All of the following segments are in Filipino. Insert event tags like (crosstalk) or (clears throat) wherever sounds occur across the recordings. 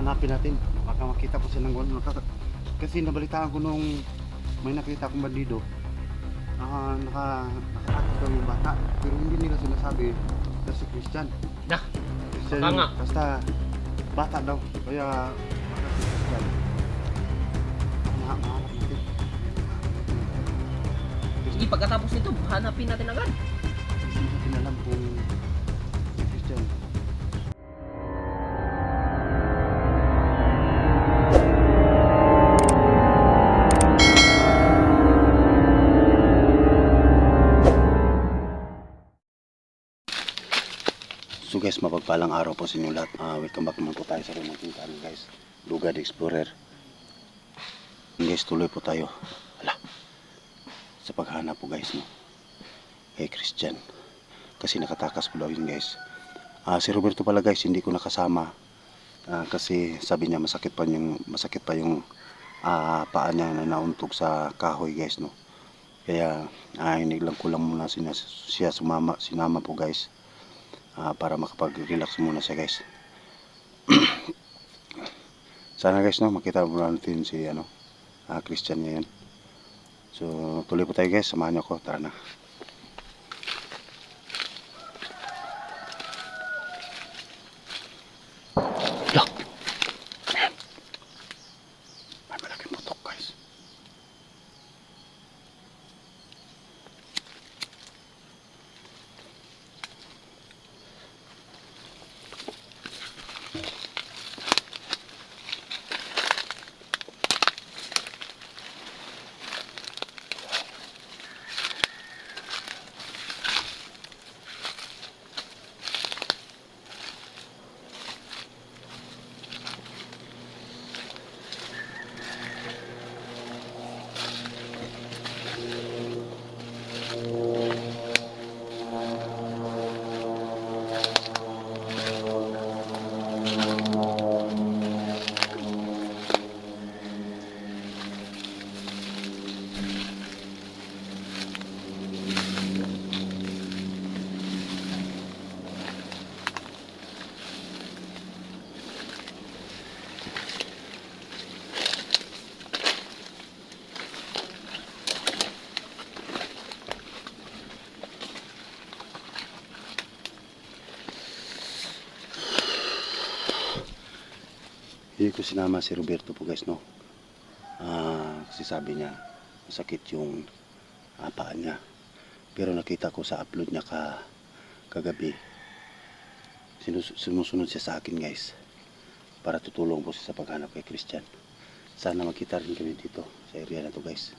hanapin natin. Baka makita po siya ng gano'n. Kasi nabalitaan ko nung may nakita akong bandido. Ah, naka, nakatakot daw yung bata. Pero hindi nila sinasabi na si Christian. Dah, Christian baka nga. Basta bata daw. Kaya baka si Christian. Maha- Mahanap natin. Sige, pagkatapos nito, hanapin natin agad. Hindi natin alam kung guys, mapagpalang araw po sa inyo lahat. Ah, welcome back naman po tayo sa Remote Channel guys. Lugad Explorer. Guys, tuloy po tayo. Ala. Sa paghanap po guys no. Kay Christian. Kasi nakatakas po daw yun guys. Ah, si Roberto pala guys, hindi ko nakasama. Ah, kasi sabi niya masakit pa yung masakit pa yung ah, paa niya na nauntog sa kahoy guys no. Kaya lang ko lang muna siya, siya sumama, sinama po guys. Ah, para makapag-relax muna siya guys. (clears throat) Sana guys no, makita mo natin si ano, ah, Christian ngayon. So, tuloy po tayo guys, samahan niyo ako, tara na. Hindi ko sinama si Roberto po guys, no? Ah, kasi sabi niya, masakit yung ah, niya. Pero nakita ko sa upload niya ka, kagabi, sinus- sumusunod siya sa akin guys. Para tutulong po siya sa paghanap kay Christian. Sana makita rin kami dito sa area na to guys.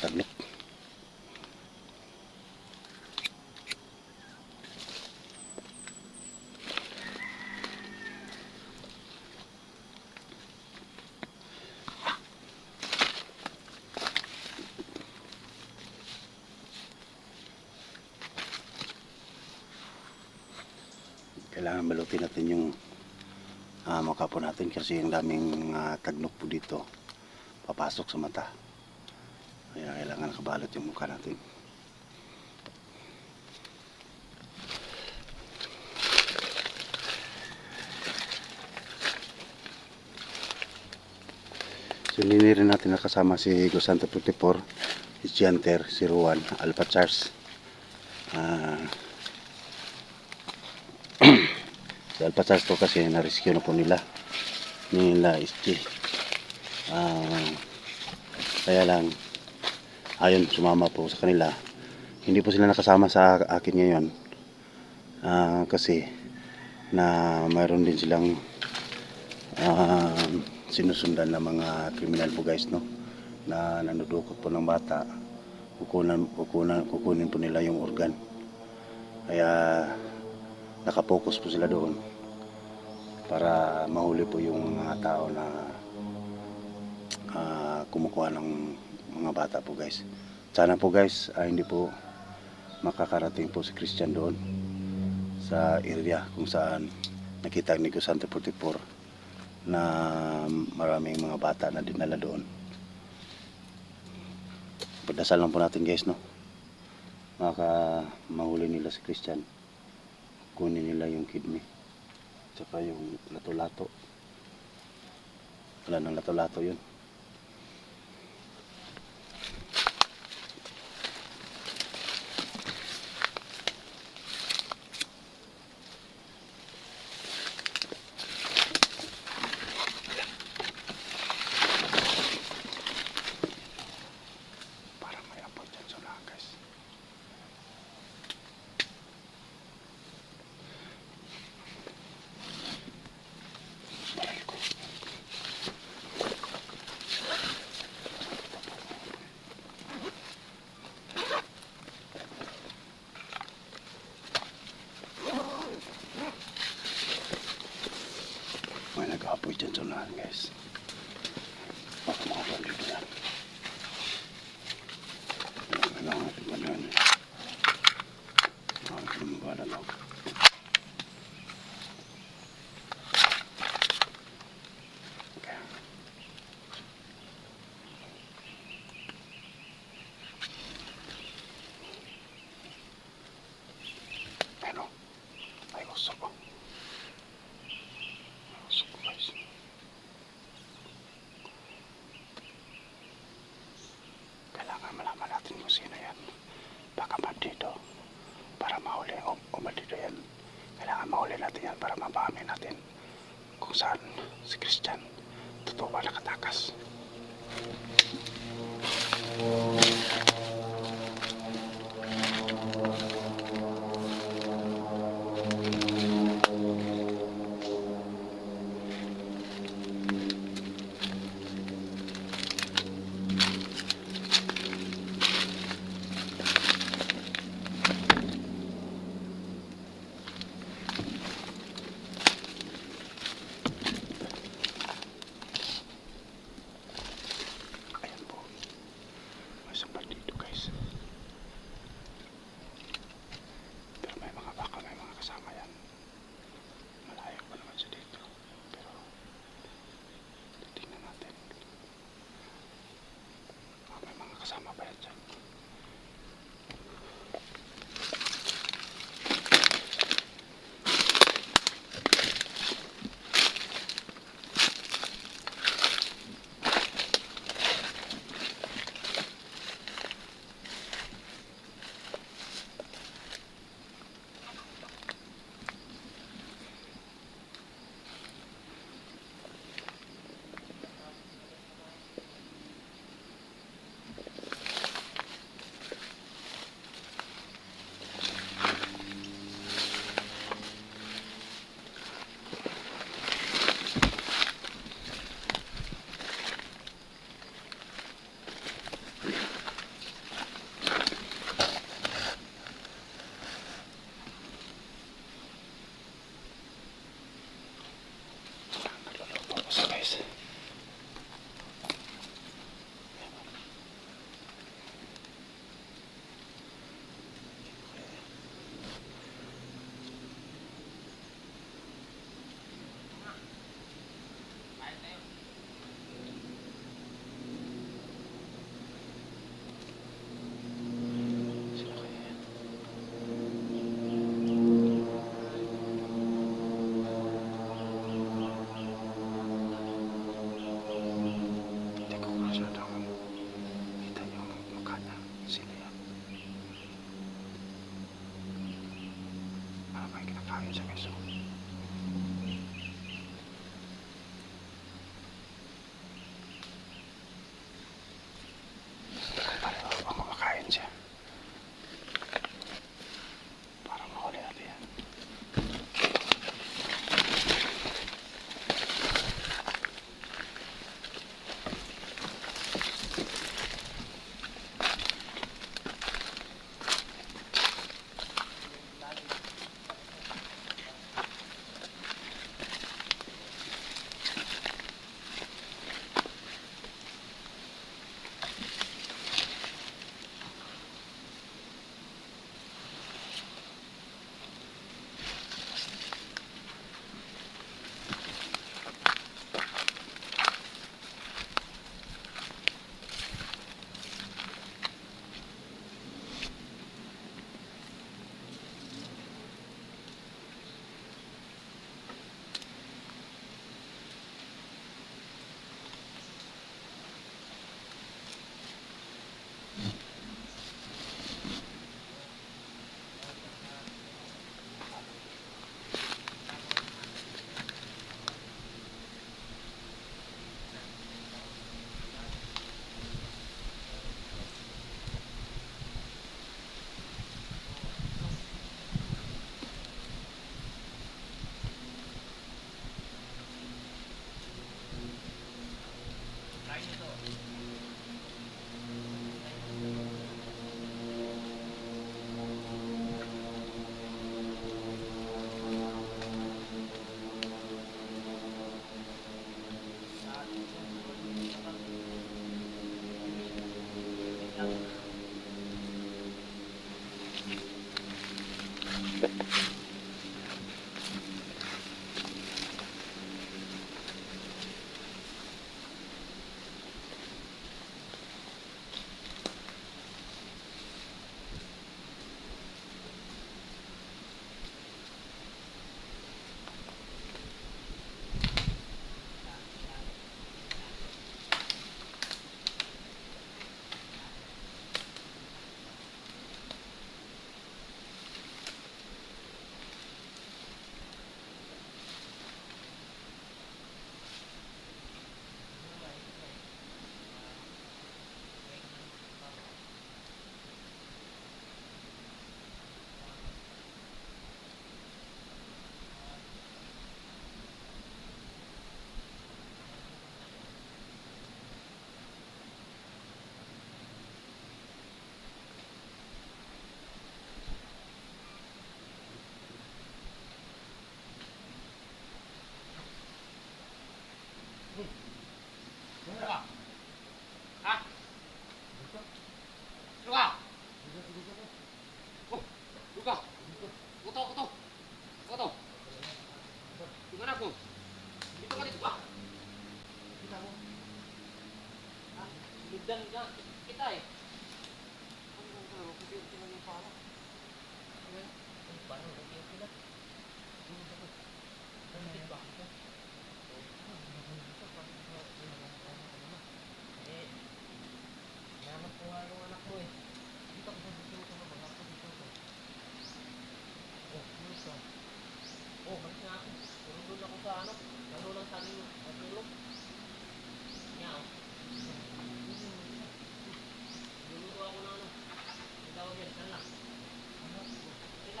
Taglok. Kailangan balutin natin yung ah, mukha po natin kasi yung daming ah, tagnok po dito papasok sa mata. Kaya kailangan nakabalot yung mukha natin. So rin natin nakasama si Gosante 44, si Gianter, si Ruan, Alpha Charles. Ah, (clears throat) si Alpha Charles to kasi na-rescue na po nila. Nila SG. Ah, kaya lang, ayon sumama po sa kanila. Hindi po sila nakasama sa akin ngayon. Ah, kasi na mayroon din silang ah, sinusundan ng mga kriminal po guys no na nanudukot po ng bata kukunan, kukunan, kukunin po nila yung organ kaya nakapokus po sila doon para mahuli po yung mga tao na ah, kumukuha ng mga bata po guys. Sana po guys ah, hindi po makakarating po si Christian doon sa area kung saan nakita ni Gusante 44 na maraming mga bata na dinala doon. Pagdasal lang po natin guys, no? Maka mahuli nila si Christian. Kunin nila yung kidney. Tsaka yung lato-lato. Wala nang lato-lato yun. Para may apoy dyan sa unahan, guys. Baral ko. May nag-aapoy dyan sa unahan, guys. Baka makapal dito yan. Kailangan natin ba yan? Bakit lumaba na lang? Okay. Ano? May usok ko. May usok ko guys. Kailangan malaman natin kung sino yan. Baka bandido. Para mahuli o, o bandido yan. Kailangan mahuli natin yan para mapahamin natin kung saan si Christian totoo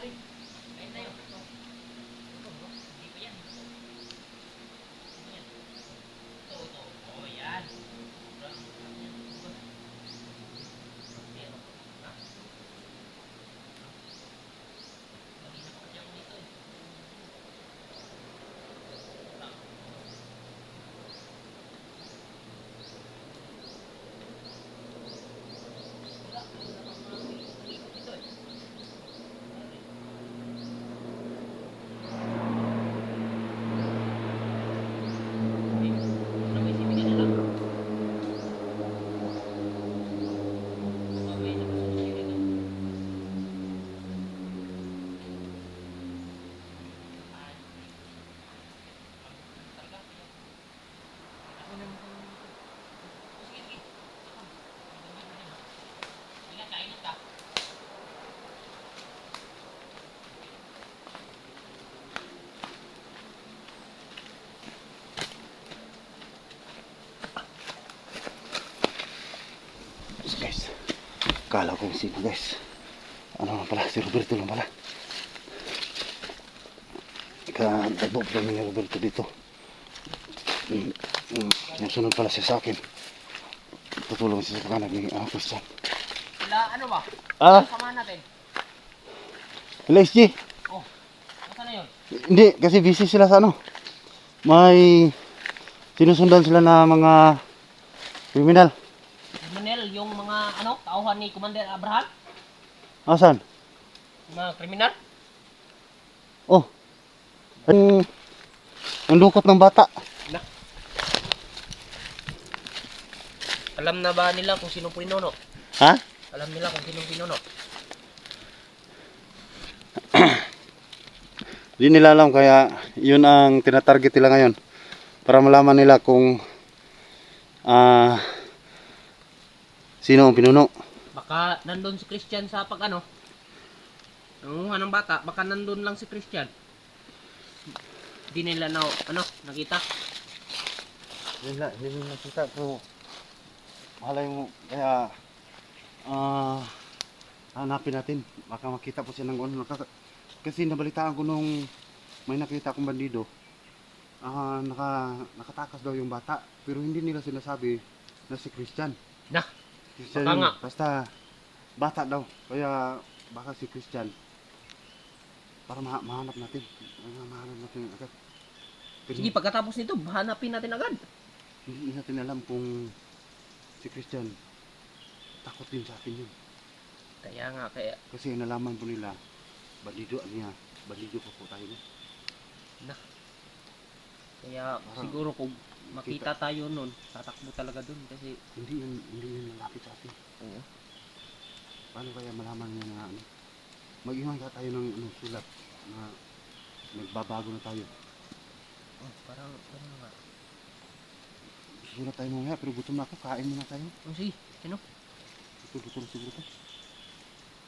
Ready? Kala ko yung sino guys. Ano lang pala, si Roberto lang pala. Ka-dabo pa ni Roberto dito. Mm, mm, yung sunod pala siya sa akin. Tutulong siya sa kanan ni ah, Christian. Sila, ano ba? Ah, Samahan natin. LSG. Oh, nasa na yun? Hindi, kasi busy sila sa ano. May sinusundan sila na mga criminal. Yung mga ano, tauhan ni Commander Abraham, Asan? mga kriminal. Oh. Ang, ang lukot ng bata. Alam na ba nila kung sino pinuno? Ha? Alam nila kung sino pinuno? Di nila alam kaya yun ang tinatarget nila ngayon. Para malaman nila kung ah sino ang pinuno. Baka nandun si Christian sa pag ano, nangunguha ng bata, baka nandun lang si Christian. Di nila na, ano, nakita. Hindi na, hindi nila nakita pero malay mo kaya ah hanapin natin. Baka makita po siya ng ano. Nakaka- Kasi nabalitaan ko nung may nakita akong bandido. ah naka, nakatakas daw yung bata. Pero hindi nila sinasabi na si Christian. Na, Christian baka yun. nga. Basta bata daw. Kaya baka si Christian. Para ma mahanap natin. Ma mahanap natin agad. Pero Sige, pagkatapos nito, hanapin natin agad. hindi natin alam kung si Christian takot din sa atin yun. Kaya nga, kaya, Kasi nalaman po nila, bandido niya, bandido pa po tayo. no? kaya Parang siguro kung makita tayo nun, tatakbo talaga dun kasi, Hindi yun, hindi yun malapit sa atin. oo. Paano kaya malaman niya na ano? Mag-iwan ka tayo ng ano, sulat na nagbabago na tayo. Oh, parang, ano nga. Sulat tayo mamaya, pero gutom na ako, kain muna tayo. Oh, sige, luto na siguro to.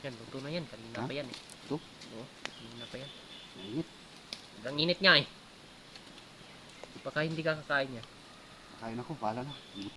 Yan, luto na yan. Kanina Ha? pa yan eh. Ito? Oo, kanina pa yan. Mainit. Ang init nga eh. Baka hindi ka kakain yan. Kain ako, bahala na.